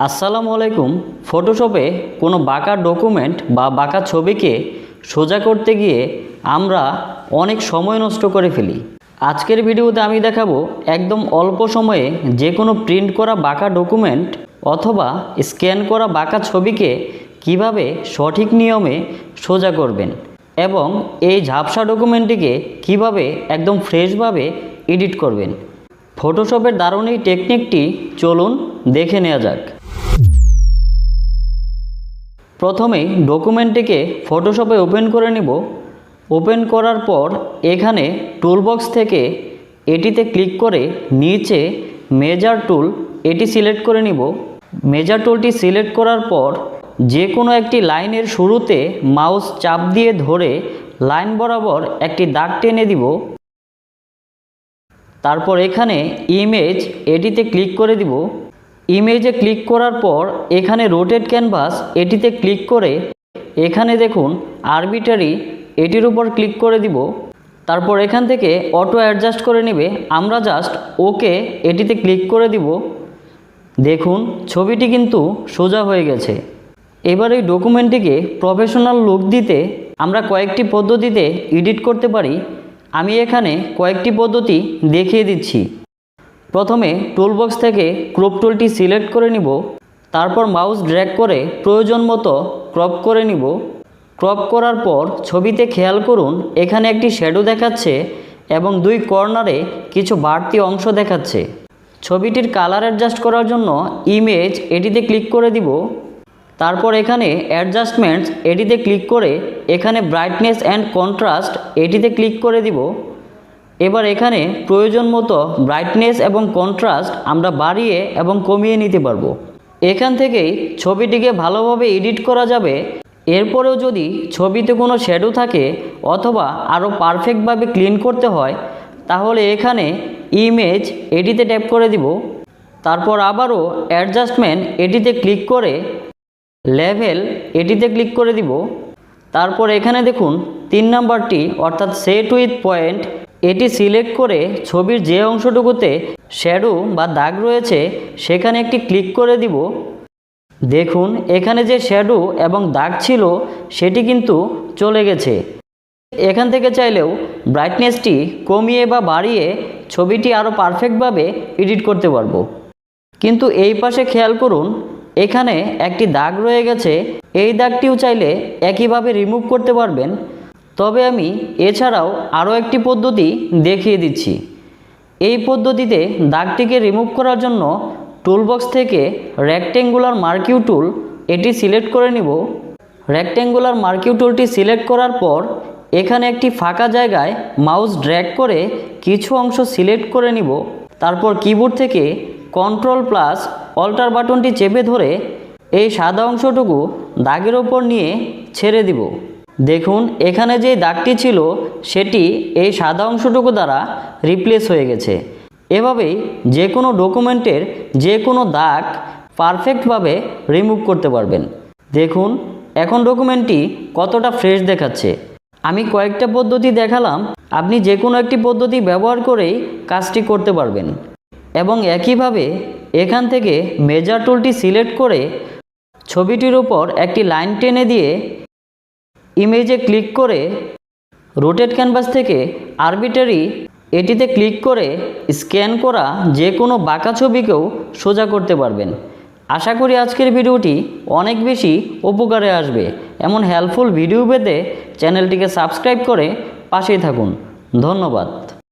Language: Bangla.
আসসালামু আলাইকুম। ফটোশপে কোনো বাঁকা ডকুমেন্ট বা বাঁকা ছবিকে সোজা করতে গিয়ে আমরা অনেক সময় নষ্ট করে ফেলি। আজকের ভিডিওতে আমি দেখাবো একদম অল্প সময়ে যে কোনো প্রিন্ট করা বাঁকা ডকুমেন্ট অথবা স্ক্যান করা বাঁকা ছবিকে কীভাবে সঠিক নিয়মে সোজা করবেন এবং এই ঝাপসা ডকুমেন্টটিকে কীভাবে একদম ফ্রেশভাবে এডিট করবেন। ফটোশপের দারুণ এই টেকনিকটি চলুন দেখে নেওয়া যাক। প্রথমেই ডকুমেন্টটিকে ফটোশপে ওপেন করে নিব। ওপেন করার পর এখানে টুলবক্স থেকে এটিতে ক্লিক করে নিচে মেজার টুল এটি সিলেক্ট করে নিব। মেজার টুলটি সিলেক্ট করার পর যে কোনো একটি লাইনের শুরুতে মাউস চাপ দিয়ে ধরে লাইন বরাবর একটি দাগ টেনে দিব। তারপর এখানে ইমেজ এটিতে ক্লিক করে দিব। ইমেজে ক্লিক করার পর এখানে রোটেট ক্যানভাস এটিতে ক্লিক করে এখানে দেখুন আরবিটারি এটির উপর ক্লিক করে দিব। তারপর এখান থেকে অটো অ্যাডজাস্ট করে নেবে। আমরা জাস্ট ওকে এটিতে ক্লিক করে দিব। দেখুন ছবিটি কিন্তু সোজা হয়ে গেছে। এবার এই ডকুমেন্টটিকে প্রফেশনাল লুক দিতে আমরা কয়েকটি পদ্ধতিতে এডিট করতে পারি। আমি এখানে কয়েকটি পদ্ধতি দেখিয়ে দিচ্ছি। প্রথমে টুলবক্স থেকে ক্রপ টুলটি সিলেক্ট করে নিব, তারপর মাউস ড্র্যাগ করে প্রয়োজন মতো ক্রপ করে নিব। ক্রপ করার পর ছবিতে খেয়াল করুন, এখানে একটি শ্যাডো দেখাচ্ছে এবং দুই কর্নারে কিছু বাড়তি অংশ দেখাচ্ছে। ছবিটির কালার অ্যাডজাস্ট করার জন্য ইমেজ এটিতে ক্লিক করে দিব। তারপর এখানে অ্যাডজাস্টমেন্টস এটিতে ক্লিক করে, এখানে ব্রাইটনেস অ্যান্ড কন্ট্রাস্ট এটিতে ক্লিক করে দিব। এবার এখানে প্রয়োজন মতো ব্রাইটনেস এবং কন্ট্রাস্ট আমরা বাড়িয়ে এবং কমিয়ে নিতে পারব। এখান থেকেই ছবিটিকে ভালোভাবে এডিট করা যাবে। এরপরেও যদি ছবিতে কোনো শ্যাডো থাকে অথবা আরও পারফেক্টভাবে ক্লিন করতে হয়, তাহলে এখানে ইমেজ এটিতে ট্যাপ করে দিব। তারপর আবারও অ্যাডজাস্টমেন্ট এটিতে ক্লিক করে লেভেল এটিতে ক্লিক করে দিব। তারপর এখানে দেখুন তিন নাম্বারটি অর্থাৎ সেট উইথ পয়েন্ট এটি সিলেক্ট করে ছবির যে অংশটুকুতে শ্যাডো বা দাগ রয়েছে, সেখানে একটি ক্লিক করে দিব। দেখুন, এখানে যে শ্যাডো এবং দাগ ছিল, সেটি কিন্তু চলে গেছে। এখান থেকে চাইলেও ব্রাইটনেসটি কমিয়ে বা বাড়িয়ে ছবিটি আরও পারফেক্টভাবে এডিট করতে পারব। কিন্তু এই পাশে খেয়াল করুন, এখানে একটি দাগ রয়ে গেছে। এই দাগটিও চাইলে একইভাবে রিমুভ করতে পারবেন। তবে আমি এছাড়াও আরও একটি পদ্ধতি দেখিয়ে দিচ্ছি। এই পদ্ধতিতে দাগটিকে রিমুভ করার জন্য টুলবক্স থেকে রেক্টেঙ্গুলার মার্কিউ টুল এটি সিলেক্ট করে নিব। রেক্টেঙ্গুলার মার্কিউ টুলটি সিলেক্ট করার পর এখানে একটি ফাঁকা জায়গায় মাউস ড্র্যাগ করে কিছু অংশ সিলেক্ট করে নিব। তারপর কিবোর্ড থেকে কন্ট্রোল প্লাস অল্টার বাটনটি চেপে ধরে এই সাদা অংশটুকু দাগের ওপর নিয়ে ছেড়ে দিব। দেখুন, এখানে যে দাগটি ছিল, সেটি এই সাদা অংশটুকু দ্বারা রিপ্লেস হয়ে গেছে। এভাবেই যে কোনো ডকুমেন্টের যে কোনো দাগ পারফেক্টভাবে রিমুভ করতে পারবেন। দেখুন, এখন ডকুমেন্টটি কতটা ফ্রেশ দেখাচ্ছে। আমি কয়েকটা পদ্ধতি দেখালাম, আপনি যে কোনো একটি পদ্ধতি ব্যবহার করেই কাজটি করতে পারবেন। এবং একইভাবে এখান থেকে মেজার টুলটি সিলেক্ট করে ছবিটির উপর একটি লাইন টেনে দিয়ে ইমেজে ক্লিক করে রোটেট ক্যানভাস থেকে আরবিটারি এটিতে ক্লিক করে স্ক্যান করা যে কোনো বাঁকা ছবিকেও সোজা করতে পারবেন। আশা করি আজকের ভিডিওটি অনেক বেশি উপকারে আসবে। এমন হেল্পফুল ভিডিও পেতে চ্যানেলটিকে সাবস্ক্রাইব করে পাশেই থাকুন। ধন্যবাদ।